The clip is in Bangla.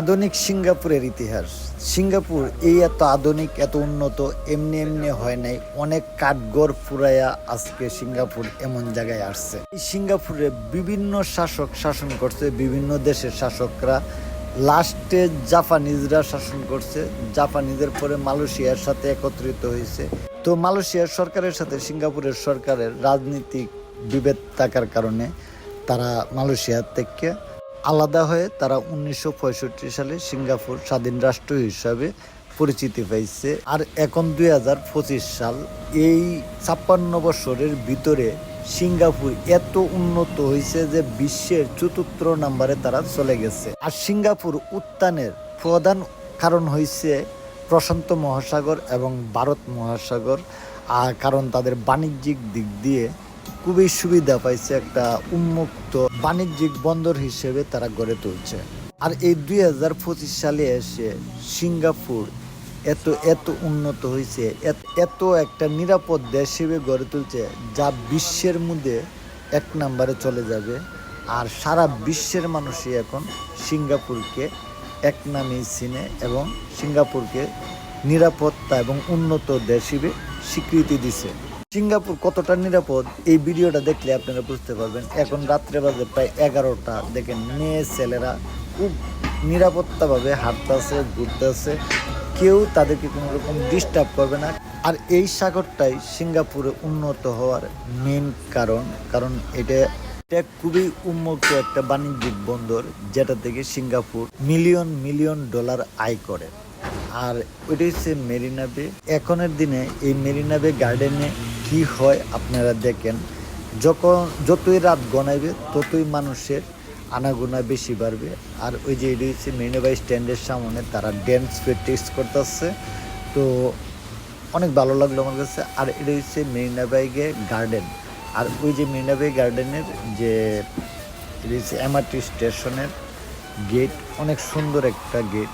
আধুনিক সিঙ্গাপুরের ইতিহাস। সিঙ্গাপুর এই এত আধুনিক, এত উন্নত, এমনি এমনি হয় নাই। অনেক কাঠগড় ফুরাইয়া আজকে সিঙ্গাপুর এমন জায়গায় আসছে। এই সিঙ্গাপুরে বিভিন্ন শাসক শাসন করছে, বিভিন্ন দেশের শাসকরা। লাস্টে জাপানিজরা শাসন করছে, জাপানিজের পরে মালয়েশিয়ার সাথে একত্রিত হয়েছে। তো মালয়েশিয়ার সরকারের সাথে সিঙ্গাপুরের সরকারের রাজনীতিক বিভেদ থাকার কারণে তারা মালয়েশিয়ার থেকে আলাদা হয়ে তারা উনিশশো পঁয়ষট্টি সালে সিঙ্গাপুর স্বাধীন রাষ্ট্র হিসাবে পরিচিতি পাইছে। আর এখন দুই হাজার পঁচিশ সাল, এই ছাপ্পান্ন বছরের ভিতরে সিঙ্গাপুর এত উন্নত হয়েছে যে বিশ্বের চতুর্থ নাম্বারে তারা চলে গেছে। আর সিঙ্গাপুর উত্থানের প্রধান কারণ হয়েছে প্রশান্ত মহাসাগর এবং ভারত মহাসাগর কারণ তাদের বাণিজ্যিক দিক দিয়ে খুবই সুবিধা পাইছে একটা উন্মুক্ত বাণিজ্যিক বন্দর হিসেবে তারা গড়ে তুলছে। আর এই দুই হাজার পঁচিশ সালে এসে সিঙ্গাপুর এত এত উন্নত হয়েছে এত- একটা নিরাপদ দেশ হিসেবে গড়ে তুলছে, যা বিশ্বের মধ্যে এক নম্বরে চলে যাবে। আর সারা বিশ্বের মানুষই এখন সিঙ্গাপুরকে এক নামে চিনে এবং সিঙ্গাপুরকে নিরাপত্তা এবং উন্নত দেশ হিসেবে স্বীকৃতি দিছে। সিঙ্গাপুর কতটা নিরাপদ, এই ভিডিওটা দেখলে আপনারা বুঝতে পারবেন। এখন রাত্রে বাজে প্রায় এগারোটা। দেখেন, মেয়ে ছেলেরা খুব নিরাপত্তাভাবে হাঁটতেছে, ঘুরতেছে। কেউ তাদেরকে কোনো রকম ডিস্টার্ব করবে না। আর এই সাগরটাই সিঙ্গাপুরে উন্নত হওয়ার মেন কারণ। কারণ এটা এটা খুবই উন্মুক্ত একটা বাণিজ্যিক বন্দর, যেটা থেকে সিঙ্গাপুর মিলিয়ন মিলিয়ন ডলার আয় করে। আর ওইটা হচ্ছে মেরিনা বে। এখনের দিনে এই মেরিনা বে গার্ডেনে কি হয় আপনারা দেখেন, যখন যতই রাত গনাইবে, ততই মানুষের আনাগোনা বেশি বাড়বে। আর ওই যে এটা হচ্ছে স্ট্যান্ডের সামনে, তারা ড্যান্স প্র্যাকটিস করতেছে। তো অনেক ভালো লাগল আমার কাছে। আর এটা হচ্ছে মেরিনা বাইগে গার্ডেন আর ওই যে মেরিনা বাই গার্ডেনের যে, এটা হচ্ছে এমআরটি স্টেশনের গেট অনেক সুন্দর একটা গেট